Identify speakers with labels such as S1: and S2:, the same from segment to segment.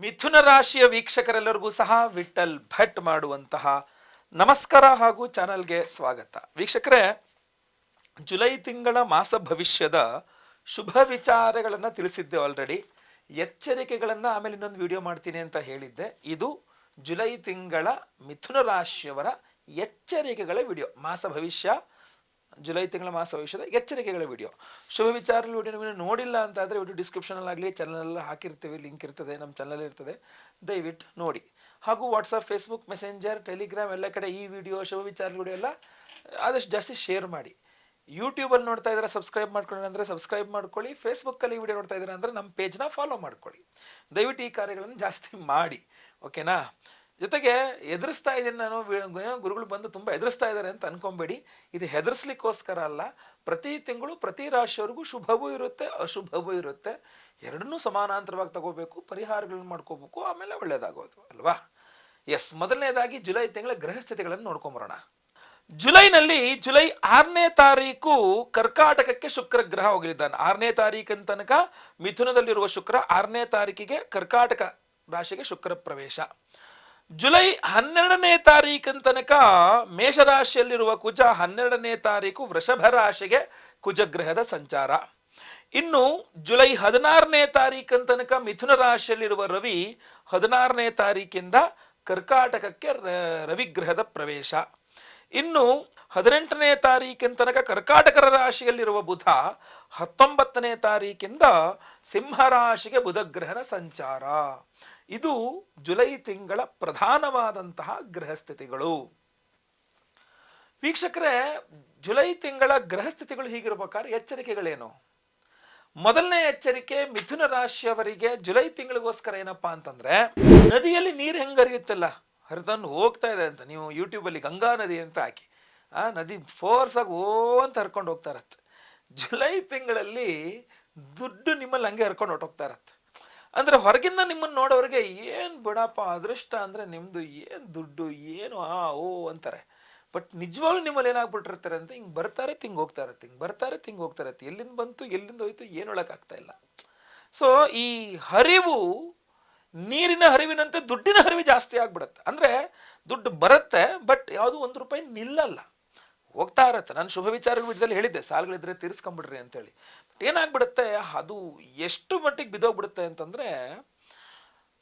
S1: ಮಿಥುನ ರಾಶಿಯ ವೀಕ್ಷಕರೆಲ್ಲರಿಗೂ ಸಹ ವಿಠಲ್ ಭಟ್ ಮಾಡುವಂತಹ ನಮಸ್ಕಾರ ಹಾಗೂ ಚಾನಲ್ಗೆ ಸ್ವಾಗತ. ವೀಕ್ಷಕರೇ, ಜುಲೈ ತಿಂಗಳ ಮಾಸ ಭವಿಷ್ಯದ ಶುಭ ವಿಚಾರಗಳನ್ನು ತಿಳಿಸಿದ್ದೆ ಆಲ್ರೆಡಿ ಎಚ್ಚರಿಕೆಗಳನ್ನು ಆಮೇಲೆ ಇನ್ನೊಂದು ವಿಡಿಯೋ ಮಾಡ್ತೀನಿ ಅಂತ ಹೇಳಿದ್ದೆ. ಇದು ಜುಲೈ ತಿಂಗಳ ಮಿಥುನ ರಾಶಿಯವರ ಎಚ್ಚರಿಕೆಗಳ ವಿಡಿಯೋ ಮಾಸ ಭವಿಷ್ಯ ಜುಲೈ ತಿಂಗಳ ಮಾಸ ಎಚ್ಚರಿಕೆಗಳ ವಿಡಿಯೋ. ಶುಭ ವಿಚಾರ ವಿಡಿಯೋ ನೀವು ನೋಡಿಲ್ಲ ಅಂತ ಆದರೆ ವಿಡಿಯೋ ಡಿಸ್ಕ್ರಿಪ್ಷನಲ್ಲಾಗಲಿ ಚಾನಲ್ ಹಾಕಿರ್ತೀವಿ ಲಿಂಕ್ ಇರ್ತದೆ ನಮ್ಮ ಚಾನಲ್ ಇರ್ತದೆ. ದಯವಿಟ್ಟು ನೋಡಿ. ಹಾಗೂ ವಾಟ್ಸಪ್ ಫೇಸ್ಬುಕ್ ಮೆಸೆಂಜರ್ ಟೆಲಿಗ್ರಾಮ್ ಎಲ್ಲ ಕಡೆ ಈ ವಿಡಿಯೋ, ಶುಭ ವಿಚಾರ ವಿಡಿಯೋ ಎಲ್ಲ ಆದಷ್ಟು ಜಾಸ್ತಿ ಶೇರ್ ಮಾಡಿ. ಯೂಟ್ಯೂಬಲ್ಲಿ ನೋಡ್ತಾ ಇದ್ದಾರೆ ಸಬ್ಸ್ಕ್ರೈಬ್ ಮಾಡ್ಕೊಳ್ಳಿ ಅಂದರೆ ಸಬ್ಸ್ಕ್ರೈಬ್ ಮಾಡ್ಕೊಳ್ಳಿ. ಫೇಸ್ಬುಕ್ಕಲ್ಲಿ ವಿಡಿಯೋ ನೋಡ್ತಾ ಇದ್ದಾರೆ ಅಂದರೆ ನಮ್ಮ ಪೇಜ್ನ ಫಾಲೋ ಮಾಡ್ಕೊಳ್ಳಿ. ದಯವಿಟ್ಟು ಈ ಕಾರ್ಯಗಳನ್ನು ಜಾಸ್ತಿ ಮಾಡಿ. ಓಕೆನಾ ಜೊತೆಗೆ ಎದುರಿಸ್ತಾ ಇದ್ದೀನಿ ನಾನು ಗುರುಗಳು ಬಂದು ತುಂಬ ಎದುರಿಸ್ತಾ ಇದ್ದಾರೆ ಅಂತ ಅನ್ಕೊಂಬೇಡಿ. ಇದು ಹೆದರ್ಸ್ಲಿಕ್ಕೋಸ್ಕರ ಅಲ್ಲ. ಪ್ರತಿ ತಿಂಗಳು, ಪ್ರತಿ ರಾಶಿಯವರೆಗೂ ಶುಭವೂ ಇರುತ್ತೆ, ಅಶುಭವೂ ಇರುತ್ತೆ. ಎರಡನ್ನೂ ಸಮಾನಾಂತರವಾಗಿ ತಗೋಬೇಕು, ಪರಿಹಾರಗಳನ್ನ ಮಾಡ್ಕೋಬೇಕು, ಆಮೇಲೆ ಒಳ್ಳೇದಾಗೋದು, ಅಲ್ವಾ? ಎಸ್ ಮೊದಲನೇದಾಗಿ ಜುಲೈ ತಿಂಗಳ ಗ್ರಹ ಸ್ಥಿತಿಗಳನ್ನು ನೋಡ್ಕೊಂಬರೋಣ. ಜುಲೈನಲ್ಲಿ ಜುಲೈ ಆರನೇ ತಾರೀಕು ಕರ್ಕಾಟಕಕ್ಕೆ ಶುಕ್ರ ಗ್ರಹ ಹೋಗಲಿದ್ದಾನೆ. ಆರನೇ ತಾರೀಕಿನ ತನಕ ಮಿಥುನದಲ್ಲಿರುವ ಶುಕ್ರ ಆರನೇ ತಾರೀಕಿಗೆ ಕರ್ಕಾಟಕ ರಾಶಿಗೆ ಶುಕ್ರ ಪ್ರವೇಶ. ಜುಲೈ ಹನ್ನೆರಡನೇ ತಾರೀಕಿನ ತನಕ ಮೇಷರಾಶಿಯಲ್ಲಿರುವ ಕುಜ ಹನ್ನೆರಡನೇ ತಾರೀಕು ವೃಷಭ ರಾಶಿಗೆ ಕುಜಗ್ರಹದ ಸಂಚಾರ. ಇನ್ನು ಜುಲೈ ಹದಿನಾರನೇ ತಾರೀಕಿನ ತನಕ ಮಿಥುನ ರಾಶಿಯಲ್ಲಿರುವ ರವಿ ಹದಿನಾರನೇ ತಾರೀಕಿಂದ ಕರ್ಕಾಟಕಕ್ಕೆ ರವಿಗ್ರಹದ ಪ್ರವೇಶ. ಇನ್ನು ಹದಿನೆಂಟನೇ ತಾರೀಕಿನ ತನಕ ಕರ್ಕಾಟಕರ ರಾಶಿಯಲ್ಲಿರುವ ಬುಧ ಹತ್ತೊಂಬತ್ತನೇ ತಾರೀಕಿಂದ ಸಿಂಹರಾಶಿಗೆ ಬುಧಗ್ರಹನ ಸಂಚಾರ. ಇದು ಜುಲೈ ತಿಂಗಳ ಪ್ರಧಾನವಾದಂತಹ ಗ್ರಹ ಸ್ಥಿತಿಗಳು ವೀಕ್ಷಕರೇ, ಜುಲೈ ತಿಂಗಳ ಗ್ರಹ ಸ್ಥಿತಿಗಳು ಹೀಗಿರ್ಬೇಕಾದ್ರೆ ಎಚ್ಚರಿಕೆಗಳೇನು? ಮೊದಲನೇ ಎಚ್ಚರಿಕೆ ಮಿಥುನ ರಾಶಿಯವರಿಗೆ ಜುಲೈ ತಿಂಗಳಿಗೋಸ್ಕರ ಏನಪ್ಪಾ ಅಂತಂದ್ರೆ, ನದಿಯಲ್ಲಿ ನೀರು ಹೆಂಗೆ ಹರಿಯುತ್ತಲ್ಲ ಹರಿದನ್ನು ಹೋಗ್ತಾ ಇದೆ ಅಂತ, ನೀವು ಯೂಟ್ಯೂಬಲ್ಲಿ ಗಂಗಾ ನದಿ ಅಂತ ಹಾಕಿ. ಆ ನದಿ ಫೋರ್ಸ್ ಆಗಿ ಓ ಅಂತ ಹರ್ಕೊಂಡು ಹೋಗ್ತಾ ಇರತ್ತೆ. ಜುಲೈ ತಿಂಗಳಲ್ಲಿ ದುಡ್ಡು ನಿಮ್ಮಲ್ಲಿ ಹಂಗೆ ಹರ್ಕೊಂಡು ಹೊಟ್ಟೋಗ್ತಾ ಇರತ್ತೆ. ಅಂದ್ರೆ ಹೊರಗಿಂದ ನಿಮ್ಮನ್ನ ನೋಡೋರಿಗೆ ಏನ್ ಬಿಡಪ್ಪ ಅದೃಷ್ಟ ಅಂದ್ರೆ ನಿಮ್ದು ಏನ್ ದುಡ್ಡು, ಏನು, ಆ, ಓ ಅಂತಾರೆ. ಬಟ್ ನಿಜವಾಗ್ಲೂ ನಿಮ್ಮಲ್ಲಿ ಏನಾಗ್ಬಿಟ್ಟಿರ್ತಾರೆ ಅಂತ ಹಿಂಗ್ ಬರ್ತಾರೆ, ತಿಂಗ್ ಹೋಗ್ತಾ ಇರತ್ತೆ, ಹಿಂಗ್ ಬರ್ತಾರೆ, ತಿಂಗ್ ಹೋಗ್ತಾ ಇರತ್ತೆ. ಎಲ್ಲಿಂದ ಬಂತು, ಎಲ್ಲಿಂದ ಹೋಯ್ತು, ಏನು ಆಗ್ತಾ ಇಲ್ಲ. ಸೊ ಈ ಹರಿವು ನೀರಿನ ಹರಿವಿನಂತೆ ದುಡ್ಡಿನ ಹರಿವು ಜಾಸ್ತಿ ಆಗ್ಬಿಡತ್ತೆ. ಅಂದ್ರೆ ದುಡ್ಡು ಬರುತ್ತೆ ಬಟ್ ಯಾವುದು ಒಂದು ರೂಪಾಯಿ ನಿಲ್ಲಲ್ಲ. ಹೋಗ್ತಾ ಇರತ್ತೆ. ನಾನು ಶುಭ ವಿಚಾರಗಳ ವಿಧದಲ್ಲಿ ಹೇಳಿದ್ದೆ, ಸಾಲಗಳಿದ್ರೆ ತೀರಿಸ್ಕೊಂಬಿಡ್ರಿ ಅಂತೇಳಿ. ಏನಾಗ್ಬಿಡುತ್ತೆ? ಅದು ಎಷ್ಟು ಮಟ್ಟಿಗೆ ಬಿದ್ದೋಗ್ಬಿಡುತ್ತೆ ಅಂತಂದ್ರೆ,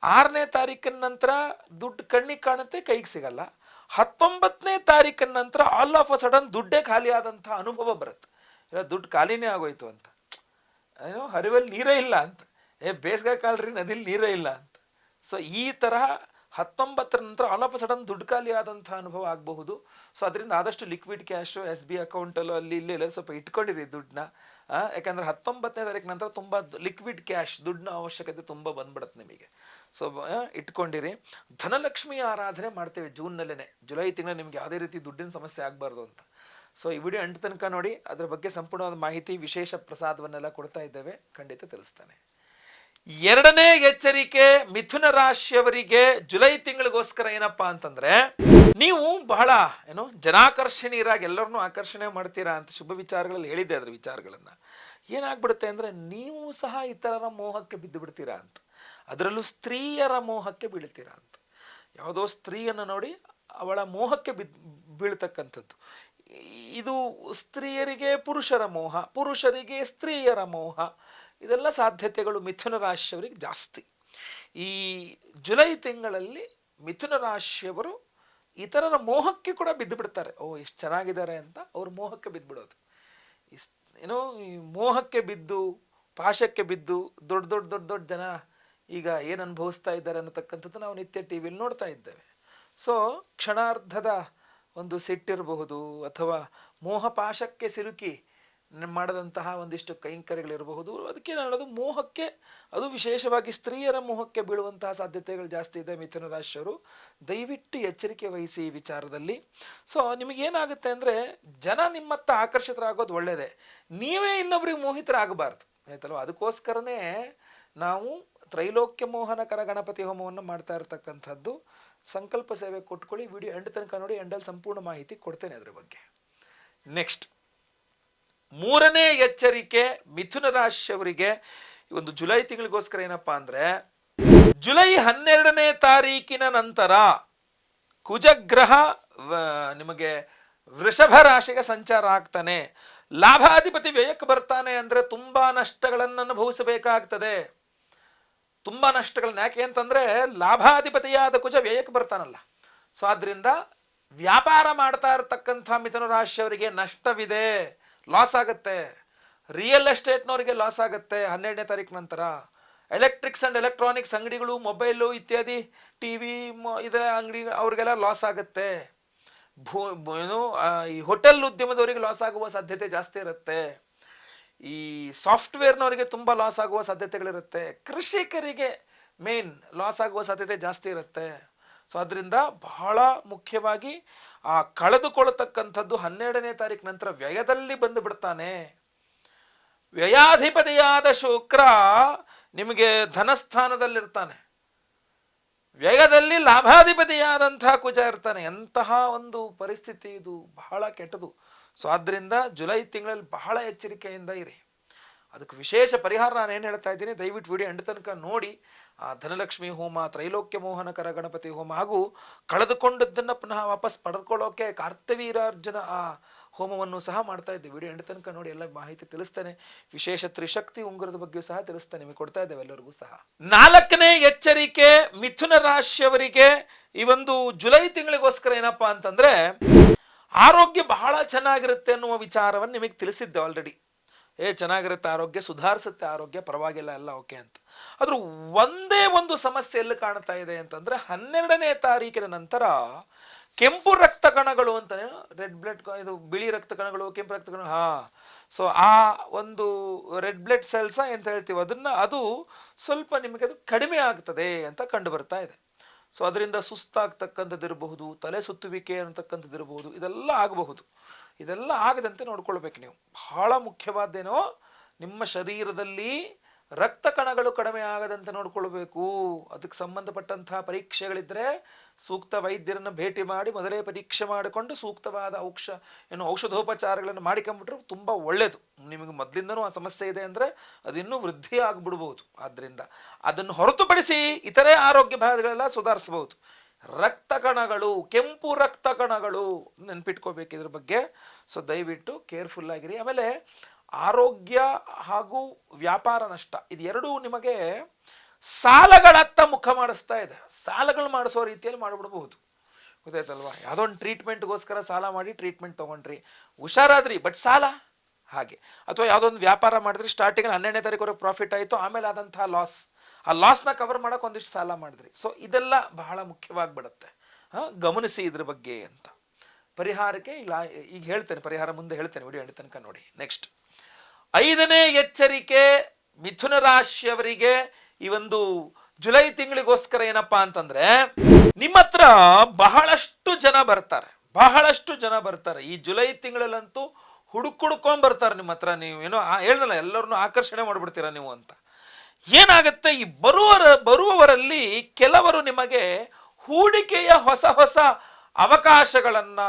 S1: ಆರನೇ ತಾರೀಕಿನ ನಂತರ ದುಡ್ಡು ಕಣ್ಣಿಗೆ ಕಾಣುತ್ತೆ, ಕೈಗೆ ಸಿಗಲ್ಲ. ಹತ್ತೊಂಬತ್ತನೇ ತಾರೀಕಿನ ನಂತರ ಆಲ್ ಆಫ್ ಅ ಸಡನ್ ದುಡ್ಡೇ ಖಾಲಿ ಆದಂತಹ ಅನುಭವ ಬರುತ್ತೆ. ಇಲ್ಲ, ದುಡ್ಡು ಖಾಲಿನೇ ಆಗೋಯ್ತು ಅಂತ. ಏನೋ ಹರಿವಲ್ಲಿ ನೀರೇ ಇಲ್ಲ ಅಂತ. ಏ ಬೇಸಿಗೆ ಕಾಲ್ರಿ, ನದಿಲಿ ನೀರೇ ಇಲ್ಲ ಅಂತ. ಸೊ ಈ ತರಹ ಹತ್ತೊಂಬತ್ತರ ನಂತರ ಆಲ್ ಆಫ್ ಅ ಸಡನ್ ದುಡ್ಡು ಖಾಲಿ ಆದಂತಹ ಅನುಭವ ಆಗಬಹುದು. ಸೊ ಅದರಿಂದ ಆದಷ್ಟು ಲಿಕ್ವಿಡ್ ಕ್ಯಾಶು ಎಸ್ ಬಿ ಅಕೌಂಟಲ್ಲೋ ಅಲ್ಲಿ ಇಲ್ಲಿ ಸ್ವಲ್ಪ ಇಟ್ಕೊಂಡಿರಿ ದುಡ್ಡನ್ನ. ಯಾಕಂದ್ರೆ ಹತ್ತೊಂಬತ್ತನೇ ತಾರೀಕು ನಂತರ ತುಂಬ ಲಿಕ್ವಿಡ್ ಕ್ಯಾಶ್ ದುಡ್ಡಿನ ಅವಶ್ಯಕತೆ ತುಂಬ ಬಂದ್ಬಿಡುತ್ತೆ ನಿಮಗೆ. ಸೊ ಇಟ್ಕೊಂಡಿರಿ. ಧನಲಕ್ಷ್ಮಿ ಆರಾಧನೆ ಮಾಡ್ತೇವೆ ಜೂನ್ನಲ್ಲೇ ಜುಲೈ ತಿಂಗಳ ನಿಮ್ಗೆ ಯಾವುದೇ ರೀತಿ ದುಡ್ಡಿನ ಸಮಸ್ಯೆ ಆಗಬಾರ್ದು ಅಂತ. ಸೊ ಈ ವಿಡಿಯೋ ಅಂಟ ತನಕ ನೋಡಿ, ಅದರ ಬಗ್ಗೆ ಸಂಪೂರ್ಣವಾದ ಮಾಹಿತಿ, ವಿಶೇಷ ಪ್ರಸಾದವನ್ನೆಲ್ಲ ಕೊಡ್ತಾ ಇದ್ದೇವೆ. ಖಂಡಿತ ತಿಳಿಸ್ತಾನೆ. ಎರಡನೇ ಎಚ್ಚರಿಕೆ ಮಿಥುನ ರಾಶಿಯವರಿಗೆ ಜುಲೈ ತಿಂಗಳಿಗೋಸ್ಕರ ಏನಪ್ಪಾ ಅಂತಂದ್ರೆ, ನೀವು ಬಹಳ, ಏನು, ಜನಾಕರ್ಷಣೀಯರಾಗಿ ಎಲ್ಲರನ್ನೂ ಆಕರ್ಷಣೆ ಮಾಡ್ತೀರಾ ಅಂತ ಶುಭ ವಿಚಾರಗಳಲ್ಲಿ ಹೇಳಿದ್ದೆ ಅದ್ರ ವಿಚಾರಗಳನ್ನ. ಏನಾಗ್ಬಿಡುತ್ತೆ ಅಂದ್ರೆ, ನೀವು ಸಹ ಇತರರ ಮೋಹಕ್ಕೆ ಬಿದ್ದು ಬಿಡ್ತೀರಾ ಅಂತ. ಅದರಲ್ಲೂ ಸ್ತ್ರೀಯರ ಮೋಹಕ್ಕೆ ಬೀಳ್ತೀರಾ ಅಂತ. ಯಾವುದೋ ಸ್ತ್ರೀಯನ್ನು ನೋಡಿ ಅವಳ ಮೋಹಕ್ಕೆ ಬಿದ್, ಬೀಳ್ತಕ್ಕಂಥದ್ದು. ಇದು ಸ್ತ್ರೀಯರಿಗೆ ಪುರುಷರ ಮೋಹ, ಪುರುಷರಿಗೆ ಸ್ತ್ರೀಯರ ಮೋಹ ಇದೆಲ್ಲ ಸಾಧ್ಯತೆಗಳು ಮಿಥುನ ರಾಶಿಯವರಿಗೆ ಜಾಸ್ತಿ. ಈ ಜುಲೈ ತಿಂಗಳಲ್ಲಿ ಮಿಥುನ ರಾಶಿಯವರು ಇತರರ ಮೋಹಕ್ಕೆ ಕೂಡ ಬಿದ್ದು ಬಿಡ್ತಾರೆ ಓ, ಎಷ್ಟು ಚೆನ್ನಾಗಿದ್ದಾರೆ ಅಂತ ಅವ್ರ ಮೋಹಕ್ಕೆ ಬಿದ್ದುಬಿಡೋದು. ಇಸ್ ಏನೋ ಮೋಹಕ್ಕೆ ಬಿದ್ದು, ಪಾಶಕ್ಕೆ ಬಿದ್ದು ದೊಡ್ಡ ದೊಡ್ಡ ದೊಡ್ಡ ದೊಡ್ಡ ಜನ ಈಗ ಏನು ಅನುಭವಿಸ್ತಾ ಇದ್ದಾರೆ ಅನ್ನತಕ್ಕಂಥದ್ದು ನಾವು ನಿತ್ಯ ಟಿ ವಿಲಿ ನೋಡ್ತಾ ಇದ್ದೇವೆ. ಸೊ, ಕ್ಷಣಾರ್ಧದ ಒಂದು ಸಿಟ್ಟಿರಬಹುದು ಅಥವಾ ಮೋಹಪಾಶಕ್ಕೆ ಸಿಲುಕಿ ನ- ಮಾಡದಂತಹ ಒಂದಿಷ್ಟು ಕೈಂಕರ್ಯಗಳಿರಬಹುದು. ಅದಕ್ಕೆ ನಾನು ಮೋಹಕ್ಕೆ, ಅದು ವಿಶೇಷವಾಗಿ ಸ್ತ್ರೀಯರ ಮೋಹಕ್ಕೆ ಬೀಳುವಂತಹ ಸಾಧ್ಯತೆಗಳು ಜಾಸ್ತಿ ಇದೆ ಮಿಥುನ ರಾಶಿಯವರು. ದಯವಿಟ್ಟು ಎಚ್ಚರಿಕೆ ವಹಿಸಿ ಈ ವಿಚಾರದಲ್ಲಿ. ಸೊ ನಿಮಗೇನಾಗುತ್ತೆ ಅಂದರೆ, ಜನ ನಿಮ್ಮತ್ತ ಆಕರ್ಷಿತರಾಗೋದು ಒಳ್ಳೆಯದೇ ನೀವೇ ಇನ್ನೊಬ್ರಿಗೆ ಮೋಹಿತರಾಗಬಾರ್ದು. ಆಯ್ತಲ್ವ? ಅದಕ್ಕೋಸ್ಕರನೇ ನಾವು ತ್ರೈಲೋಕ್ಯ ಮೋಹನಕರ ಗಣಪತಿ ಹೋಮವನ್ನು ಮಾಡ್ತಾ ಇರತಕ್ಕಂಥದ್ದು. ಸಂಕಲ್ಪ ಸೇವೆ ಕೊಟ್ಕೊಳ್ಳಿ. ವಿಡಿಯೋ ಎಂಡ್ ತನಕ ನೋಡಿ, ಎಂಡಲ್ಲಿ ಸಂಪೂರ್ಣ ಮಾಹಿತಿ ಕೊಡ್ತೇನೆ ಅದ್ರ ಬಗ್ಗೆ. ನೆಕ್ಸ್ಟ್ ಮೂರನೇ ಎಚ್ಚರಿಕೆ ಮಿಥುನ ರಾಶಿಯವರಿಗೆ. ಒಂದು ಜುಲೈ ತಿಂಗಳಿಗೋಸ್ಕರ ಏನಪ್ಪಾ ಅಂದ್ರೆ, ಜುಲೈ ಹನ್ನೆರಡನೇ ತಾರೀಕಿನ ನಂತರ ಕುಜಗ್ರಹ ನಿಮಗೆ ವೃಷಭ ರಾಶಿಗೆ ಸಂಚಾರ ಆಗ್ತಾನೆ. ಲಾಭಾಧಿಪತಿ ವ್ಯಯಕ್ಕೆ ಬರ್ತಾನೆ ಅಂದ್ರೆ ತುಂಬಾ ನಷ್ಟಗಳನ್ನು ಅನುಭವಿಸಬೇಕಾಗ್ತದೆ. ತುಂಬಾ ನಷ್ಟಗಳನ್ನ ಯಾಕೆ ಅಂತಂದ್ರೆ, ಲಾಭಾಧಿಪತಿಯಾದ ಕುಜ ವ್ಯಯಕ್ಕೆ ಬರ್ತಾನಲ್ಲ. ಸೊ, ಆದ್ರಿಂದ ವ್ಯಾಪಾರ ಮಾಡ್ತಾ ಇರತಕ್ಕಂಥ ಮಿಥುನ ರಾಶಿಯವರಿಗೆ ನಷ್ಟವಿದೆ. ಲಾಸ್ ಆಗುತ್ತೆ. ರಿಯಲ್ ಎಸ್ಟೇಟ್ನವರಿಗೆ ಲಾಸ್ ಆಗುತ್ತೆ ಹನ್ನೆರಡನೇ ತಾರೀಕು ನಂತರ. ಎಲೆಕ್ಟ್ರಿಕ್ಸ್ ಆ್ಯಂಡ್ ಎಲೆಕ್ಟ್ರಾನಿಕ್ಸ್ ಅಂಗಡಿಗಳು ಮೊಬೈಲು ಇತ್ಯಾದಿ ಟಿ ವಿ ಇದರ ಅಂಗಡಿ ಅವ್ರಿಗೆಲ್ಲ ಲಾಸ್ ಆಗುತ್ತೆ. ಭೂ ಏನು ಈ ಹೋಟೆಲ್ ಉದ್ಯಮದವರಿಗೆ ಲಾಸ್ ಆಗುವ ಸಾಧ್ಯತೆ ಜಾಸ್ತಿ ಇರುತ್ತೆ. ಈ ಸಾಫ್ಟ್ವೇರ್ನವರಿಗೆ ತುಂಬ ಲಾಸ್ ಆಗುವ ಸಾಧ್ಯತೆಗಳಿರುತ್ತೆ. ಕೃಷಿಕರಿಗೆ ಮೇನ್ ಲಾಸ್ ಆಗುವ ಸಾಧ್ಯತೆ ಜಾಸ್ತಿ ಇರುತ್ತೆ. ಸೊ, ಅದರಿಂದ ಬಹಳ ಮುಖ್ಯವಾಗಿ ಆ ಕಳೆದುಕೊಳ್ಳತಕ್ಕಂಥದ್ದು ಹನ್ನೆರಡನೇ ತಾರೀಕು ನಂತರ ವ್ಯಯದಲ್ಲಿ ಬಂದು ಬಿಡ್ತಾನೆ. ವ್ಯಯಾಧಿಪತಿಯಾದ ಶುಕ್ರ ನಿಮಗೆ ಧನಸ್ಥಾನದಲ್ಲಿರ್ತಾನೆ. ವ್ಯಯದಲ್ಲಿ ಲಾಭಾಧಿಪತಿಯಾದಂತಹ ಕುಜ ಇರ್ತಾನೆ. ಎಂತಹ ಒಂದು ಪರಿಸ್ಥಿತಿ ಇದು. ಬಹಳ ಕೆಟ್ಟದು. ಸೊ, ಆದ್ರಿಂದ ಜುಲೈ ತಿಂಗಳಲ್ಲಿ ಬಹಳ ಎಚ್ಚರಿಕೆಯಿಂದ ಇರಿ. ಅದಕ್ಕೆ ವಿಶೇಷ ಪರಿಹಾರ ನಾನು ಏನು ಹೇಳ್ತಾ ಇದ್ದೀನಿ, ದಯವಿಟ್ಟು ವಿಡಿಯೋ ಎಂಡ್ ತನಕ ನೋಡಿ. ಆ ಧನಲಕ್ಷ್ಮಿ ಹೋಮ, ತ್ರೈಲೋಕ್ಯ ಮೋಹನಕರ ಗಣಪತಿ ಹೋಮ ಹಾಗೂ ಕಳೆದುಕೊಂಡದ್ದನ್ನು ಪುನಃ ವಾಪಸ್ ಪಡೆದುಕೊಳ್ಳೋಕೆ ಕಾರ್ತವೀರಾರ್ಜುನ ಆ ಹೋಮವನ್ನು ಸಹ ಮಾಡ್ತಾ ಇದ್ದೆ. ವಿಡಿಯೋ ಎಂಡ್ ತನಕ ನೋಡಿ, ಎಲ್ಲ ಮಾಹಿತಿ ತಿಳಿಸ್ತೇನೆ. ವಿಶೇಷ ತ್ರಿಶಕ್ತಿ ಉಂಗುರದ ಬಗ್ಗೆಯೂ ಸಹ ತಿಳಿಸ್ತೇನೆ. ನಿಮಗೆ ಕೊಡ್ತಾ ಇದ್ದೇವೆ ಎಲ್ಲರಿಗೂ ಸಹ. ನಾಲ್ಕನೇ ಎಚ್ಚರಿಕೆ ಮಿಥುನ ರಾಶಿಯವರಿಗೆ ಈ ಒಂದು ಜುಲೈ ತಿಂಗಳಿಗೋಸ್ಕರ ಏನಪ್ಪಾ ಅಂತಂದ್ರೆ, ಆರೋಗ್ಯ ಬಹಳ ಚೆನ್ನಾಗಿರುತ್ತೆ ಅನ್ನುವ ವಿಚಾರವನ್ನು ನಿಮಗೆ ತಿಳಿಸಿದ್ದೆ ಆಲ್ರೆಡಿ ಏ, ಚೆನ್ನಾಗಿರುತ್ತೆ ಆರೋಗ್ಯ, ಸುಧಾರಿಸುತ್ತೆ ಆರೋಗ್ಯ, ಪರವಾಗಿಲ್ಲ, ಎಲ್ಲ ಓಕೆ ಅಂತ. ಆದರೂ ಒಂದೇ ಒಂದು ಸಮಸ್ಯೆ ಎಲ್ಲಿ ಕಾಣ್ತಾ ಇದೆ ಅಂತಂದ್ರೆ ಹನ್ನೆರಡನೇ ತಾರೀಕಿನ ನಂತರ ಕೆಂಪು ರಕ್ತ ಕಣಗಳು ಅಂತಾನೆ, ರೆಡ್ ಬ್ಲಡ್ ಇದು ಬಿಳಿ ರಕ್ತ ಕಣಗಳು ಕೆಂಪು ರಕ್ತ ಕಣ ಹಾ. ಸೊ ಆ ಒಂದು ರೆಡ್ ಬ್ಲಡ್ ಸೆಲ್ಸ ಅಂತ ಹೇಳ್ತೀವಿ ಅದನ್ನ, ಅದು ಸ್ವಲ್ಪ ನಿಮಗೆ ಅದು ಕಡಿಮೆ ಆಗ್ತದೆ ಅಂತ ಕಂಡು ಬರ್ತಾ ಇದೆ. ಸೊ ಅದರಿಂದ ಸುಸ್ತಾಗ್ತಕ್ಕಂಥದ್ದು ಇರಬಹುದು ತಲೆ ಸುತ್ತುವಿಕೆ ಅಂತಕ್ಕಂಥದ್ದು ಇರಬಹುದು ಇದೆಲ್ಲ ಆಗಬಹುದು. ಇದೆಲ್ಲ ಆಗದಂತೆ ನೋಡ್ಕೊಳ್ಬೇಕು ನೀವು. ಬಹಳ ಮುಖ್ಯವಾದ್ದೇನೋ ನಿಮ್ಮ ಶರೀರದಲ್ಲಿ ರಕ್ತ ಕಣಗಳು ಕಡಿಮೆ ಆಗದಂತೆ ನೋಡ್ಕೊಳ್ಬೇಕು. ಅದಕ್ಕೆ ಸಂಬಂಧಪಟ್ಟಂತಹ ಪರೀಕ್ಷೆಗಳಿದ್ರೆ ಸೂಕ್ತ ವೈದ್ಯರನ್ನು ಭೇಟಿ ಮಾಡಿ ಮೊದಲೇ ಪರೀಕ್ಷೆ ಮಾಡಿಕೊಂಡು ಸೂಕ್ತವಾದ ಔಷ ಏನು ಔಷಧೋಪಚಾರಗಳನ್ನು ಮಾಡಿಕೊಂಡ್ಬಿಟ್ರೆ ತುಂಬ ಒಳ್ಳೆಯದು ನಿಮಗೆ ಮೊದಲಿಂದನೂ ಆ ಸಮಸ್ಯೆ ಇದೆ ಅಂದರೆ ಅದಿನ್ನೂ ವೃದ್ಧಿ ಆಗಿಬಿಡ್ಬೋದು. ಆದ್ದರಿಂದ ಅದನ್ನು ಹೊರತುಪಡಿಸಿ ಇತರೆ ಆರೋಗ್ಯ ಭಾಗಗಳೆಲ್ಲ ಸುಧಾರಿಸಬಹುದು ರಕ್ತ ಕಣಗಳು ಕೆಂಪು ರಕ್ತ ಕಣಗಳು ನೆನ್ಪಿಟ್ಕೋಬೇಕು ಇದ್ರ ಬಗ್ಗೆ. ಸೊ ದಯವಿಟ್ಟು ಕೇರ್ಫುಲ್ ಆಗಿರಿ. ಆಮೇಲೆ ಆರೋಗ್ಯ ಹಾಗೂ ವ್ಯಾಪಾರ ನಷ್ಟ, ಇದು ಎರಡೂ ನಿಮಗೆ ಸಾಲಗಳತ್ತ ಮುಖ ಮಾಡಿಸ್ತಾ ಇದೆ. ಸಾಲಗಳು ಮಾಡಿಸೋ ರೀತಿಯಲ್ಲಿ ಮಾಡಿಬಿಡ್ಬಹುದು. ಗೊತ್ತಾಯ್ತಲ್ವಾ? ಯಾವುದೋ ಒಂದು ಟ್ರೀಟ್ಮೆಂಟ್ಗೋಸ್ಕರ ಸಾಲ ಮಾಡಿ ಟ್ರೀಟ್ಮೆಂಟ್ ತೊಗೊಂಡ್ರಿ. ಹುಷಾರಾದ್ರಿ ಬಟ್ ಸಾಲ? ಹಾಗೆ. ಅಥವಾ ಯಾವುದೋ ವ್ಯಾಪಾರ ಮಾಡಿದ್ರಿ ಸ್ಟಾರ್ಟಿಂಗ್ ಹನ್ನೆರಡನೇ ತಾರೀಕು ಪ್ರಾಫಿಟ್ ಆಯಿತು, ಆಮೇಲೆ ಆದಂತಹ ಲಾಸ್ ಆ ಲಾಸ್ನ ಕವರ್ ಮಾಡೋಕೆ ಒಂದಿಷ್ಟು ಸಾಲ ಮಾಡಿದ್ರಿ. ಸೊ ಇದೆಲ್ಲ ಬಹಳ ಮುಖ್ಯವಾಗಿಬಿಡುತ್ತೆ. ಹಾಂ, ಗಮನಿಸಿ ಇದ್ರ ಬಗ್ಗೆ ಅಂತ. ಪರಿಹಾರಕ್ಕೆ ಇಲ್ಲ, ಈಗ ಹೇಳ್ತೇನೆ, ಪರಿಹಾರ ಮುಂದೆ ಹೇಳ್ತೇನೆ, ವಿಡಿಯೋ ಎಂಡ್ ತನಕ ನೋಡಿ. ನೆಕ್ಸ್ಟ್ ಐದನೇ ಎಚ್ಚರಿಕೆ ಮಿಥುನ ರಾಶಿಯವರಿಗೆ ಈ ಒಂದು ಜುಲೈ ತಿಂಗಳಿಗೋಸ್ಕರ ಏನಪ್ಪಾ ಅಂತಂದ್ರೆ ನಿಮ್ಮ ಹತ್ರ ಬಹಳಷ್ಟು ಜನ ಬರ್ತಾರೆ. ಬಹಳಷ್ಟು ಜನ ಬರ್ತಾರೆ. ಈ ಜುಲೈ ತಿಂಗಳಲ್ಲಂತೂ ಹುಡುಕುಡ್ಕೊಂಡ್ ಬರ್ತಾರೆ ನಿಮ್ಮ ಹತ್ರ ನೀವು ಏನೋ ಹೇಳ್ದಲ್ಲ, ಎಲ್ಲರನ್ನೂ ಆಕರ್ಷಣೆ ಮಾಡ್ಬಿಡ್ತೀರಾ ನೀವು ಅಂತ. ಏನಾಗುತ್ತೆ? ಈ ಬರುವರ, ಬರುವವರಲ್ಲಿ ಕೆಲವರು ನಿಮಗೆ ಹೂಡಿಕೆಯ ಹೊಸ ಹೊಸ ಅವಕಾಶಗಳನ್ನ,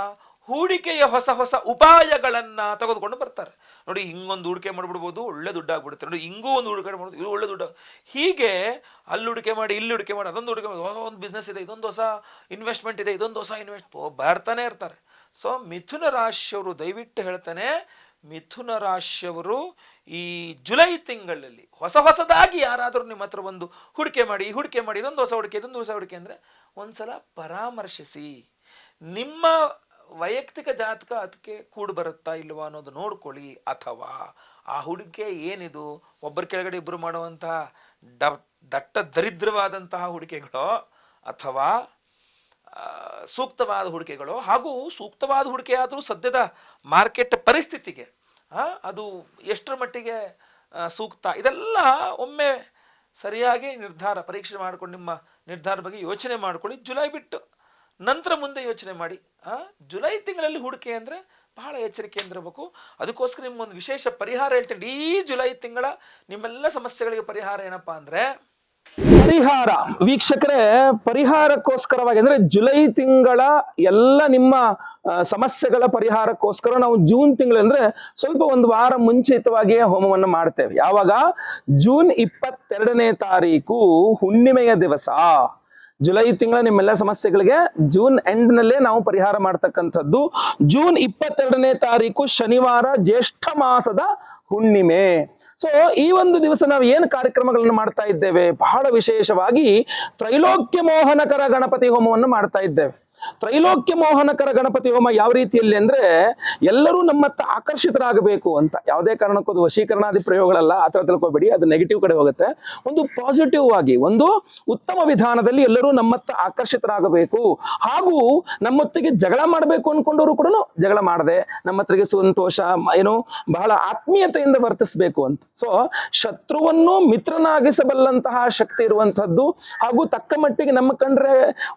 S1: ಹೂಡಿಕೆಯ ಹೊಸ ಹೊಸ ಉಪಾಯಗಳನ್ನ ತೆಗೆದುಕೊಂಡು ಬರ್ತಾರೆ. ನೋಡಿ, ಹಿಂಗೊಂದು ಹೂಡಿಕೆ ಮಾಡಿಬಿಡ್ಬೋದು, ಒಳ್ಳೆ ದುಡ್ಡಾಗ್ಬಿಡುತ್ತೆ. ನೋಡಿ, ಹಿಂಗೂ ಒಂದು ಹೂಡಿಕೆ ಮಾಡ್ಬೋದು, ಇದು ಒಳ್ಳೆ ದುಡ್ಡು. ಹೀಗೆ ಅಲ್ಲಿ ಹೂಡಿಕೆ ಮಾಡಿ, ಇಲ್ಲಿ ಹೂಡಿಕೆ ಮಾಡಿ, ಅದೊಂದು ಹೂಡಿಕೆ ಮಾಡಿ ಒಂದು ಬಿಸ್ನೆಸ್ ಇದೆ, ಇದೊಂದು ಹೊಸ ಇನ್ವೆಸ್ಟ್ಮೆಂಟ್ ಇದೆ, ಇದೊಂದು ಹೊಸ ಇನ್ವೆಸ್ಟ್ ಬರ್ತಾನೆ ಇರ್ತಾರೆ. ಸೊ ಮಿಥುನ ರಾಶಿಯವರು ದಯವಿಟ್ಟು ಹೇಳ್ತಾನೆ ಮಿಥುನ ರಾಶಿಯವರು ಈ ಜುಲೈ ತಿಂಗಳಲ್ಲಿ ಹೊಸ ಹೊಸದಾಗಿ ಯಾರಾದರೂ ನಿಮ್ಮ ಹತ್ರ ಒಂದು ಹೂಡಿಕೆ ಮಾಡಿ ಹೂಡಿಕೆ ಮಾಡಿ, ಇದೊಂದು ಹೊಸ ಹೂಡಿಕೆ, ಇದೊಂದು ಹೊಸ ಹೂಡಿಕೆ ಅಂದರೆ ಒಂದ್ಸಲ ಪರಾಮರ್ಶಿಸಿ. ನಿಮ್ಮ ವೈಯಕ್ತಿಕ ಜಾತಕ ಅದಕ್ಕೆ ಕೂಡು ಬರುತ್ತಾ ಇಲ್ವಾ ಅನ್ನೋದು ನೋಡ್ಕೊಳ್ಳಿ. ಅಥವಾ ಆ ಹೂಡಿಕೆ ಏನಿದು? ಒಬ್ಬರ ಕೆಳಗಡೆ ಇಬ್ಬರು ಮಾಡುವಂತಹ ದಟ್ಟ ದರಿದ್ರವಾದಂತಹ ಹೂಡಿಕೆಗಳು ಅಥವಾ ಸೂಕ್ತವಾದ ಹೂಡಿಕೆಗಳು ಹಾಗೂ ಸೂಕ್ತವಾದ ಹೂಡಿಕೆ ಆದರೂ ಸದ್ಯದ ಮಾರ್ಕೆಟ್ ಪರಿಸ್ಥಿತಿಗೆ ಅದು ಎಷ್ಟರ ಮಟ್ಟಿಗೆ ಸೂಕ್ತ, ಇದೆಲ್ಲ ಒಮ್ಮೆ ಸರಿಯಾಗಿ ನಿರ್ಧಾರ, ಪರೀಕ್ಷೆ ಮಾಡಿಕೊಂಡು ನಿಮ್ಮ ನಿರ್ಧಾರ ಬಗ್ಗೆ ಯೋಚನೆ ಮಾಡ್ಕೊಳ್ಳಿ. ಜುಲೈ ಬಿಟ್ಟು ನಂತರ ಮುಂದೆ ಯೋಚನೆ ಮಾಡಿ. ಜುಲೈ ತಿಂಗಳಲ್ಲಿ ಹೂಡಿಕೆ ಅಂದರೆ ಬಹಳ ಎಚ್ಚರಿಕೆಯಿಂದ ಇರಬೇಕು ಅದಕ್ಕೋಸ್ಕರ ನಿಮ್ಗೊಂದು ವಿಶೇಷ ಪರಿಹಾರ ಹೇಳ್ತೀನಿ. ಈ ಜುಲೈ ತಿಂಗಳ ನಿಮ್ಮೆಲ್ಲ ಸಮಸ್ಯೆಗಳಿಗೆ ಪರಿಹಾರ ಏನಪ್ಪ ಅಂದರೆ
S2: ಪರಿಹಾರ. ವೀಕ್ಷಕರೇ, ಪರಿಹಾರಕ್ಕೋಸ್ಕರವಾಗಿ ಅಂದ್ರೆ ಜುಲೈ ತಿಂಗಳ ಎಲ್ಲ ನಿಮ್ಮ ಸಮಸ್ಯೆಗಳ ಪರಿಹಾರಕ್ಕೋಸ್ಕರ ನಾವು ಜೂನ್ ತಿಂಗಳು ಅಂದ್ರೆ ಸ್ವಲ್ಪ ಒಂದು ವಾರ ಮುಂಚಿತವಾಗಿಯೇ ಹೋಮವನ್ನು ಮಾಡ್ತೇವೆ. ಯಾವಾಗ? ಜೂನ್ ಇಪ್ಪತ್ತೆರಡನೇ ತಾರೀಕು ಹುಣ್ಣಿಮೆಯ ದಿವಸ. ಜುಲೈ ತಿಂಗಳ ನಿಮ್ಮೆಲ್ಲ ಸಮಸ್ಯೆಗಳಿಗೆ ಜೂನ್ ಎಂಡ್ ನಲ್ಲೇ ನಾವು ಪರಿಹಾರ ಮಾಡ್ತಕ್ಕಂಥದ್ದು. ಜೂನ್ ಇಪ್ಪತ್ತೆರಡನೇ ತಾರೀಕು ಶನಿವಾರ ಜ್ಯೇಷ್ಠ ಮಾಸದ ಹುಣ್ಣಿಮೆ. ಸೊ ಈ ಒಂದು ದಿವಸ ನಾವು ಏನು ಕಾರ್ಯಕ್ರಮಗಳನ್ನು ಮಾಡ್ತಾ ಇದ್ದೇವೆ? ಬಹಳ ವಿಶೇಷವಾಗಿ ತ್ರೈಲೋಕ್ಯ ಮೋಹನಕರ ಗಣಪತಿ ಹೋಮವನ್ನು ಮಾಡ್ತಾ ಇದ್ದೇವೆ. ತ್ರೈಲೋಕ್ಯ ಮೋಹನಕರ ಗಣಪತಿ ಹೋಮ ಯಾವ ರೀತಿಯಲ್ಲಿ ಅಂದ್ರೆ ಎಲ್ಲರೂ ನಮ್ಮತ್ತ ಆಕರ್ಷಿತರಾಗಬೇಕು ಅಂತ. ಯಾವುದೇ ಕಾರಣಕ್ಕೂ ಅದು ವಶೀಕರಣಾದಿ ಪ್ರಯೋಗಗಳಲ್ಲ, ಆ ಥರ ತಿಳ್ಕೊಬೇಡಿ, ಅದು ನೆಗೆಟಿವ್ ಕಡೆ ಹೋಗುತ್ತೆ. ಒಂದು ಪಾಸಿಟಿವ್ ಆಗಿ, ಒಂದು ಉತ್ತಮ ವಿಧಾನದಲ್ಲಿ ಎಲ್ಲರೂ ನಮ್ಮತ್ತ ಆಕರ್ಷಿತರಾಗಬೇಕು. ಹಾಗೂ ನಮ್ಮೊತ್ತಿಗೆ ಜಗಳ ಮಾಡಬೇಕು ಅನ್ಕೊಂಡವರು ಕೂಡ ಜಗಳ ಮಾಡದೆ ನಮ್ಮ ಹತ್ರಿಗೆ ಸಂತೋಷ ಏನು, ಬಹಳ ಆತ್ಮೀಯತೆಯಿಂದ ವರ್ತಿಸಬೇಕು ಅಂತ. ಸೊ ಶತ್ರುವನ್ನು ಮಿತ್ರನಾಗಿಸಬಲ್ಲಂತಹ ಶಕ್ತಿ ಇರುವಂತಹದ್ದು ಹಾಗೂ ತಕ್ಕ ಮಟ್ಟಿಗೆ ನಮ್ಮ ಕಂಡ್ರೆ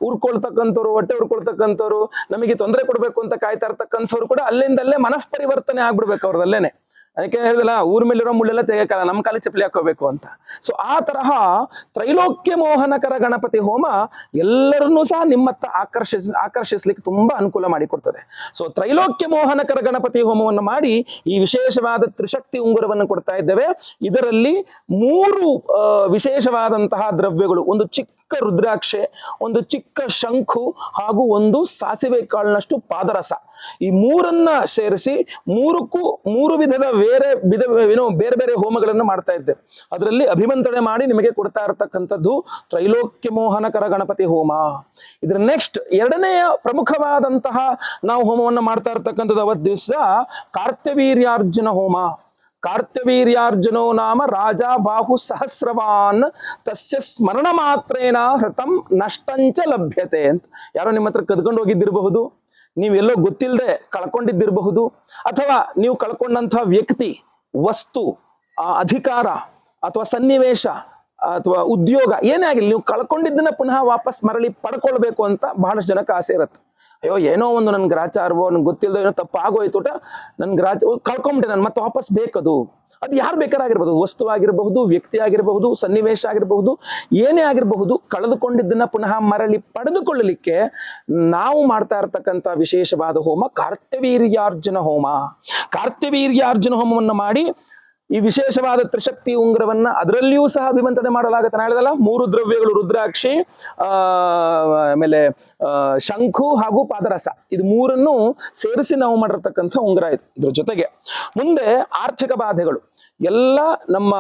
S2: ಉರ್ಕೊಳ್ತಕ್ಕಂಥವ್ರು ಹೊಟ್ಟೆ ಉರ್ಕೊಳ್ತಕ್ಕಂಥವ್ರು ನಮಗೆ ತೊಂದರೆ ಕೊಡಬೇಕು ಅಂತ ಕಾಯ್ತಾ ಇರ್ತಕ್ಕಂಥವ್ರು ಕೂಡ ಅಲ್ಲಿಂದಲ್ಲೇ ಮನಃ ಪರಿವರ್ತನೆ ಆಗ್ಬಿಡ್ಬೇಕು ಅವ್ರದಲ್ಲೇನೆ. ಅದಕ್ಕೆ ಹೇಳಿದಲ್ಲ, ಊರ್ ಮೇಲಿರೋ ಮುಳ್ಳೆಲ್ಲ ತೆಗೆಯಕ್ಕಲ್ಲ ನಮ್ಮ ಕಾಲಿ ಚಪ್ಪಲಿ ಹಾಕೋಬೇಕು ಅಂತ. ಸೊ ಆ ತರಹ ತ್ರೈಲೋಕ್ಯ ಮೋಹನಕರ ಗಣಪತಿ ಹೋಮ ಎಲ್ಲರನ್ನೂ ಸಹ ನಿಮ್ಮತ್ತ ಆಕರ್ಷಿಸ್, ಆಕರ್ಷಿಸ್ಲಿಕ್ಕೆ ತುಂಬಾ ಅನುಕೂಲ ಮಾಡಿಕೊಡ್ತದೆ. ಸೊ ತ್ರೈಲೋಕ್ಯ ಮೋಹನಕರ ಗಣಪತಿ ಹೋಮವನ್ನು ಮಾಡಿ ಈ ವಿಶೇಷವಾದ ತ್ರಿಶಕ್ತಿ ಉಂಗುರವನ್ನು ಕೊಡ್ತಾ ಇದ್ದೇವೆ. ಇದರಲ್ಲಿ ಮೂರು ವಿಶೇಷವಾದಂತಹ ದ್ರವ್ಯಗಳು, ಒಂದು ಚಿಕ್ಕ ರುದ್ರಾಕ್ಷೆ, ಒಂದು ಚಿಕ್ಕ ಶಂಖು ಹಾಗೂ ಒಂದು ಸಾಸಿವೆ ಕಾಳಿನಷ್ಟು ಪಾದರಸ. ಈ ಮೂರನ್ನ ಸೇರಿಸಿ ಮೂರಕ್ಕೂ ಮೂರು ವಿಧದ ಬೇರೆ ವಿಧ ಏನೋ ಬೇರೆ ಬೇರೆ ಹೋಮಗಳನ್ನು ಮಾಡ್ತಾ ಇದ್ದೆ. ಅದರಲ್ಲಿ ಅಭಿಮಂತ್ರಣೆ ಮಾಡಿ ನಿಮಗೆ ಕೊಡ್ತಾ ಇರತಕ್ಕಂಥದ್ದು ತ್ರೈಲೋಕ್ಯ ಮೋಹನಕರ ಗಣಪತಿ ಹೋಮ. ಇದರ ನೆಕ್ಸ್ಟ್ ಎರಡನೆಯ ಪ್ರಮುಖವಾದಂತಹ ನಾವು ಹೋಮವನ್ನು ಮಾಡ್ತಾ ಇರ್ತಕ್ಕಂಥದ್ದು ಅವತ್ತು ದಿವಸ ಕಾರ್ತವೀರ್ಯಾರ್ಜುನ ಹೋಮ. ಕಾರ್ತವೀರ್ಯಾರ್ಜುನೋ ನಾಮ ರಾಜ ಬಾಹು ಸಹಸ್ರವಾನ್ ತಸ್ಯ ಸ್ಮರಣ ಮಾತ್ರೇನ ಹೃತಂ ನಷ್ಟಂಚ ಲಭ್ಯತೆ ಅಂತ. ಯಾರೋ ನಿಮ್ಮ ಹತ್ರ ಕದ್ಕೊಂಡು ಹೋಗಿದ್ದಿರಬಹುದು? ನೀವೆಲ್ಲೋ ಗೊತ್ತಿಲ್ಲದೆ ಕಳ್ಕೊಂಡಿದ್ದಿರಬಹುದು? ಅಥವಾ ನೀವು ಕಳ್ಕೊಂಡಂಥ ವ್ಯಕ್ತಿ, ವಸ್ತು ಅಧಿಕಾರ ಅಥವಾ ಸನ್ನಿವೇಶ, ಅಥವಾ ಉದ್ಯೋಗ ಏನೇ ಆಗಿಲ್ಲ ನೀವು ಕಳ್ಕೊಂಡಿದ್ದನ್ನ ಪುನಃ ವಾಪಸ್ ಮರಳಿ ಪಡ್ಕೊಳ್ಬೇಕು ಅಂತ ಬಹಳಷ್ಟು ಜನಕ್ಕೆ ಆಸೆ ಇರುತ್ತೆ. ಅಯ್ಯೋ, ಏನೋ ಒಂದು ನನ್ ಗ್ರಾಚಾರವೋ, ನನ್ಗೆ ಗೊತ್ತಿಲ್ಲದೋ ಏನೋ ತಪ್ಪಾಗೋಯ್ತು ಊಟ, ನನ್ ಗ್ರಾಚ ಕಳ್ಕೊಂಬಿಟ್ಟೆ ನಾನು, ಮತ್ತೆ ವಾಪಸ್ ಬೇಕದು. ಅದು ಯಾರು ಬೇಕಾರಾಗಿರ್ಬೋದು? ವಸ್ತು ಆಗಿರಬಹುದು, ವ್ಯಕ್ತಿ ಆಗಿರಬಹುದು, ಸನ್ನಿವೇಶ ಆಗಿರಬಹುದು, ಏನೇ ಆಗಿರಬಹುದು, ಕಳೆದುಕೊಂಡಿದ್ದನ್ನ ಪುನಃ ಮರಳಿ ಪಡೆದುಕೊಳ್ಳಲಿಕ್ಕೆ ನಾವು ಮಾಡ್ತಾ ಇರತಕ್ಕಂಥ ವಿಶೇಷವಾದ ಹೋಮ ಕಾರ್ತವೀರ್ಯಾರ್ಜುನ ಹೋಮ. ಕಾರ್ತವೀರ್ಯಾರ್ಜುನ ಹೋಮವನ್ನು ಮಾಡಿ ಈ ವಿಶೇಷವಾದ ತ್ರಿಶಕ್ತಿ ಉಂಗ್ರವನ್ನ ಅದರಲ್ಲಿಯೂ ಸಹ ಅಭಿಮಂತ್ರಣೆ ಮಾಡಲಾಗುತ್ತೆ. ನಾನು ಹೇಳಿದಲ್ಲ ಮೂರು ದ್ರವ್ಯಗಳು, ರುದ್ರಾಕ್ಷಿ ಆಮೇಲೆ ಶಂಖು ಹಾಗೂ ಪಾದರಸ. ಇದು ಮೂರನ್ನು ಸೇರಿಸಿ ನಾವು ಮಾಡಿರ್ತಕ್ಕಂಥ ಉಂಗ್ರ ಇದು. ಇದ್ರ ಜೊತೆಗೆ ಮುಂದೆ ಆರ್ಥಿಕ ಬಾಧೆಗಳು. ಎಲ್ಲ ನಮ್ಮ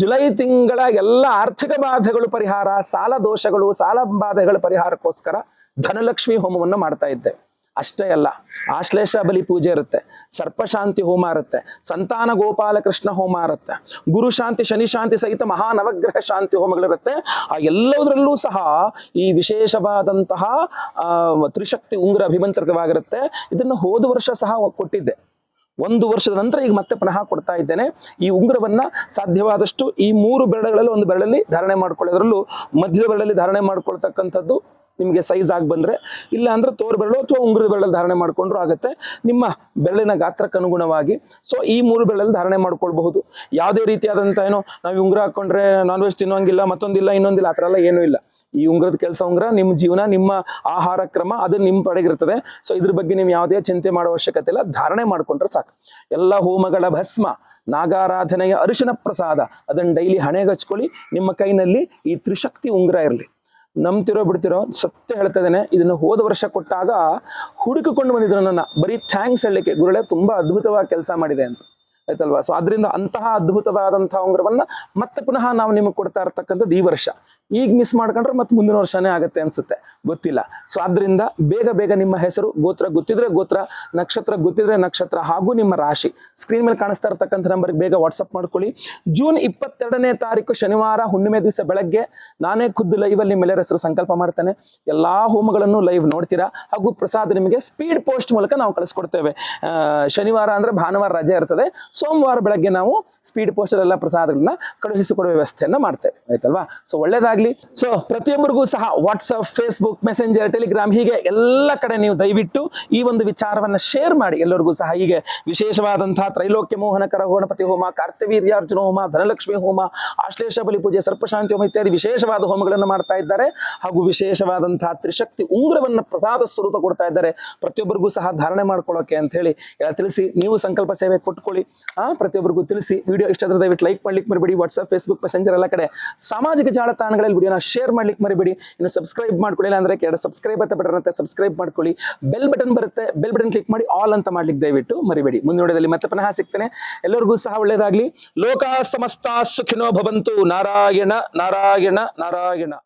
S2: ಜುಲೈ ತಿಂಗಳ ಎಲ್ಲ ಆರ್ಥಿಕ ಬಾಧೆಗಳು ಪರಿಹಾರ, ಸಾಲ ದೋಷಗಳು, ಸಾಲ ಬಾಧೆಗಳ ಪರಿಹಾರಕ್ಕೋಸ್ಕರ ಧನಲಕ್ಷ್ಮಿ ಹೋಮವನ್ನು ಮಾಡ್ತಾ ಇದ್ದೇವೆ. ಅಷ್ಟೇ ಅಲ್ಲ, ಆಶ್ಲೇಷ ಬಲಿ ಪೂಜೆ ಇರುತ್ತೆ, ಸರ್ಪಶಾಂತಿ ಹೋಮ ಇರುತ್ತೆ, ಸಂತಾನ ಗೋಪಾಲ ಕೃಷ್ಣ ಹೋಮ ಇರುತ್ತೆ, ಗುರು ಶಾಂತಿ, ಶನಿ ಶಾಂತಿ ಸಹಿತ ಮಹಾ ನವಗ್ರಹ ಶಾಂತಿ ಹೋಮಗಳಿರುತ್ತೆ ಆ ಎಲ್ಲದರಲ್ಲೂ ಸಹ ಈ ವಿಶೇಷವಾದಂತಹ ತ್ರಿಶಕ್ತಿ ಉಂಗುರ ಅಭಿಮಂತ್ರಿತವಾಗಿರುತ್ತೆ. ಇದನ್ನು ಹೋದ ವರ್ಷ ಸಹ ಕೊಟ್ಟಿದ್ದೆ. ಒಂದು ವರ್ಷದ ನಂತರ ಈಗ ಮತ್ತೆ ಪುನಃ ಕೊಡ್ತಾ ಇದ್ದೇನೆ. ಈ ಉಂಗುರವನ್ನ ಸಾಧ್ಯವಾದಷ್ಟು ಈ ಮೂರು ಬೆರಳುಗಳಲ್ಲಿ, ಒಂದು ಬೆರಳಲ್ಲಿ ಧಾರಣೆ ಮಾಡ್ಕೊಳ್ಳೋದ್ರಲ್ಲೂ ಮಧ್ಯದ ಬೆರಳಲ್ಲಿ ಧಾರಣೆ ಮಾಡ್ಕೊಳ್ತಕ್ಕಂಥದ್ದು ನಿಮಗೆ ಸೈಜ್ ಆಗಿ ಬಂದರೆ ಇಲ್ಲ ಅಂದರೆ ತೋರು ಬೆರಳು ಅಥವಾ ಉಂಗುರ ಬೆರಳಲ್ಲಿ ಧಾರಣೆ ಮಾಡಿಕೊಂಡ್ರು ಆಗುತ್ತೆ. ನಿಮ್ಮ ಬೆರಳಿನ ಗಾತ್ರಕ್ಕೆ ಅನುಗುಣವಾಗಿ. ಸೊ ಈ ಮೂರು ಬೆರಳಲ್ಲಿ ಧಾರಣೆ ಮಾಡ್ಕೊಳ್ಬಹುದು. ಯಾವುದೇ ರೀತಿಯಾದಂಥ ಏನೋ, ನಾವು ಉಂಗುರ ಹಾಕ್ಕೊಂಡ್ರೆ ನಾನ್ ವೆಜ್ ತಿನ್ನೋಂಗಿಲ್ಲ, ಮತ್ತೊಂದಿಲ್ಲ, ಇನ್ನೊಂದಿಲ್ಲ, ಆ ಥರ ಎಲ್ಲ ಏನೂ ಇಲ್ಲ. ಈ ಉಂಗುರದ ಕೆಲಸ ಉಂಗ್ರ, ನಿಮ್ಮ ಜೀವನ, ನಿಮ್ಮ ಆಹಾರ ಕ್ರಮ, ಅದು ನಿಮ್ಮ ಪಡೆಗಿರ್ತದೆ. ಸೊ ಇದ್ರ ಬಗ್ಗೆ ನೀವು ಯಾವುದೇ ಚಿಂತೆ ಮಾಡೋ ಅವಶ್ಯಕತೆ ಇಲ್ಲ. ಧಾರಣೆ ಮಾಡ್ಕೊಂಡ್ರೆ ಸಾಕು. ಎಲ್ಲ ಹೋಮಗಳ ಭಸ್ಮ, ನಾಗಾರಾಧನೆಯ ಅರಿಶಿನ ಪ್ರಸಾದ, ಅದನ್ನು ಡೈಲಿ ಹಣೆಗೆ ಹಚ್ಕೊಳ್ಳಿ. ನಿಮ್ಮ ಕೈನಲ್ಲಿ ಈ ತ್ರಿಶಕ್ತಿ ಉಂಗುರ ಇರಲಿ. ನಂಬ್ತಿರೋ ಬಿಡ್ತಿರೋ ಸತ್ಯ ಹೇಳ್ತಾ ಇದ್ದೇನೆ. ಇದನ್ನು ಹೋದ ವರ್ಷ ಕೊಟ್ಟಾಗ ಹುಡುಕಿಕೊಂಡು ಬಂದಿದ್ರು ನನ್ನ ಬರೀ ಥ್ಯಾಂಕ್ಸ್ ಹೇಳಲಿಕ್ಕೆ. ಗುರುಳೆ ತುಂಬಾ ಅದ್ಭುತವಾಗಿ ಕೆಲಸ ಮಾಡಿದೆ ಅಂತ. ಆಯ್ತಲ್ವಾ? ಸೊ ಅದರಿಂದ ಅಂತಹ ಅದ್ಭುತವಾದಂತಹ ಉಂಗುರವನ್ನ ಮತ್ತೆ ಪುನಃ ನಾವು ನಿಮಗೆ ಕೊಡ್ತಾ ಇರ್ತಕ್ಕಂಥದ್ದು ಈ ವರ್ಷ. ಈಗ ಮಿಸ್ ಮಾಡ್ಕೊಂಡ್ರೆ ಮತ್ತೆ ಮುಂದಿನ ವರ್ಷನೇ ಆಗುತ್ತೆ ಅನ್ಸುತ್ತೆ. ಗೊತ್ತಿಲ್ಲ. ಸೊ ಆದ್ರಿಂದ ಬೇಗ ಬೇಗ ನಿಮ್ಮ ಹೆಸರು, ಗೋತ್ರ ಗೊತ್ತಿದ್ರೆ ಗೋತ್ರ, ನಕ್ಷತ್ರ ಗೊತ್ತಿದ್ರೆ ನಕ್ಷತ್ರ ಹಾಗೂ ನಿಮ್ಮ ರಾಶಿ. ಸ್ಕ್ರೀನ್ ಮೇಲೆ ಕಾಣಿಸ್ತಾ ಇರ್ತಕ್ಕಂಥ ನಂಬರ್ಗೆ ಬೇಗ ವಾಟ್ಸಪ್ ಮಾಡ್ಕೊಳ್ಳಿ. ಜೂನ್ ಇಪ್ಪತ್ತೆರಡನೇ ತಾರೀಕು ಶನಿವಾರ, ಹುಣ್ಣಿಮೆ ದಿವಸ ಬೆಳಗ್ಗೆ ನಾನೇ ಖುದ್ದು ಲೈವಲ್ಲಿ ನಿಮ್ಮೆಲ್ಲರ ಹೆಸರು ಸಂಕಲ್ಪ ಮಾಡ್ತೇನೆ. ಎಲ್ಲಾ ಹೋಮಗಳನ್ನು ಲೈವ್ ನೋಡ್ತೀರಾ? ಹಾಗೂ ಪ್ರಸಾದ ನಿಮಗೆ ಸ್ಪೀಡ್ ಪೋಸ್ಟ್ ಮೂಲಕ ನಾವು ಕಳಿಸ್ಕೊಡ್ತೇವೆ. ಶನಿವಾರ ಅಂದ್ರೆ ಭಾನುವಾರ ರಜೆ ಇರ್ತದೆ. ಸೋಮವಾರ ಬೆಳಗ್ಗೆ ನಾವು ಸ್ಪೀಡ್ ಪೋಸ್ಟ್ ಎಲ್ಲ ಪ್ರಸಾದಗಳನ್ನ ಕಳುಹಿಸಿಕೊಡುವ ವ್ಯವಸ್ಥೆಯನ್ನು ಮಾಡ್ತೇವೆ. ಆಯ್ತಲ್ವಾ? ಸೊ ಒಳ್ಳೇದಾಗಿ ಒಳ್ಳೇದಾಗ್ಲಿ ಸೊ ಪ್ರತಿಯೊಬ್ಬರಿಗೂ ಸಹ ವಾಟ್ಸಪ್ ಫೇಸ್ಬುಕ್ ಮೆಸೆಂಜರ್ ಟೆಲಿಗ್ರಾಮ್ ಹೀಗೆ ಎಲ್ಲ ಕಡೆ ನೀವು ದಯವಿಟ್ಟು ಈ ಒಂದು ವಿಚಾರವನ್ನ ಶೇರ್ ಮಾಡಿ. ಎಲ್ಲರಿಗೂ ಸಹ ಹೀಗೆ ವಿಶೇಷವಾದಂತಹ ತ್ರೈಲೋಕ್ಯ ಮೋಹನಕರ, ಗಣಪತಿ ಹೋಮ ಕಾರ್ತವೀರ್ಯಾರ್ಜುನ ಹೋಮ, ಧನಲಕ್ಷ್ಮಿ ಹೋಮ, ಆಶ್ಲೇಷ ಬಲಿ ಪೂಜೆ ಸರ್ಪಶಾಂತಿ ಹೋಮ ಇತ್ಯಾದಿ ವಿಶೇಷವಾದ ಹೋಮಗಳನ್ನು ಮಾಡ್ತಾ ಇದ್ದಾರೆ. ಹಾಗೂ ವಿಶೇಷವಾದಂತಹ ತ್ರಿಶಕ್ತಿ ಉಂಗುರವನ್ನು ಪ್ರಸಾದ ಸ್ವರೂಪ ಕೊಡ್ತಾ ಇದ್ದಾರೆ. ಪ್ರತಿಯೊಬ್ಬರಿಗೂ ಸಹ ಧಾರಣೆ ಮಾಡ್ಕೊಳ್ಳೋಕೆ ಅಂತ ಹೇಳಿ ತಿಳಿಸಿ, ನೀವು ಸಂಕಲ್ಪ ಸೇವೆ ಕೊಟ್ಕೊಳ್ಳಿ ಆ, ಪ್ರತಿಯೊಬ್ಬರಿಗೂ ತಿಳಿಸಿ. ವಿಡಿಯೋ ಇಷ್ಟ ಆದ್ರೆ ದಯವಿಟ್ಟು ಲೈಕ್ ಮಾಡ್ಲಿಕ್ಕೆ ಮರಿಬೇಡಿ ವಾಟ್ಸಪ್ ಫೇಸ್ಬುಕ್ ಮೆಸೆಂಜರ್ ಎಲ್ಲ ಕಡೆ ಸಾಮಾಜಿಕ ಜಾಲತಾಣಗಳಲ್ಲಿ ವಿಡಿಯೋನ ಶೇರ್ ಮಾಡ್ಲಿಕ್ಕೆ ಮರಿಬೇಡಿ. ಇನ್ನು ಸಬ್ಸ್ಕ್ರೈಬ್ ಮಾಡ್ಕೊಳ್ಳಿಲ್ಲ ಅಂದ್ರೆ ಕೆಳಗಡೆ ಸಬ್ಸ್ಕ್ರೈಬ್ ಅಂತ ಬಟನ್ ಅಂತ ಸಬ್ಸ್ಕ್ರೈಬ್ ಮಾಡ್ಕೊಳ್ಳಿ. ಬೆಲ್ ಬಟನ್ ಬರುತ್ತೆ ಬೆಲ್ ಬಟನ್ ಕ್ಲಿಕ್ ಮಾಡಿ ಆಲ್ ಅಂತ ಮಾಡ್ಲಿಕ್ಕೆ ದಯವಿಟ್ಟು ಮರಿಬೇಡಿ. ಮುಂದಿನ ವಿಡಿಯೋದಲ್ಲಿ ಮತ್ತೆ ಪುನಃ ಸಿಗ್ತೇನೆ. ಎಲ್ಲರಿಗೂ ಸಹ ಒಳ್ಳೇದಾಗ್ಲಿ. ಲೋಕ ಸಮಸ್ತ ಸುಖಿನೋ ಭವಂತು. ನಾರಾಯಣ ನಾರಾಯಣ ನಾರಾಯಣ.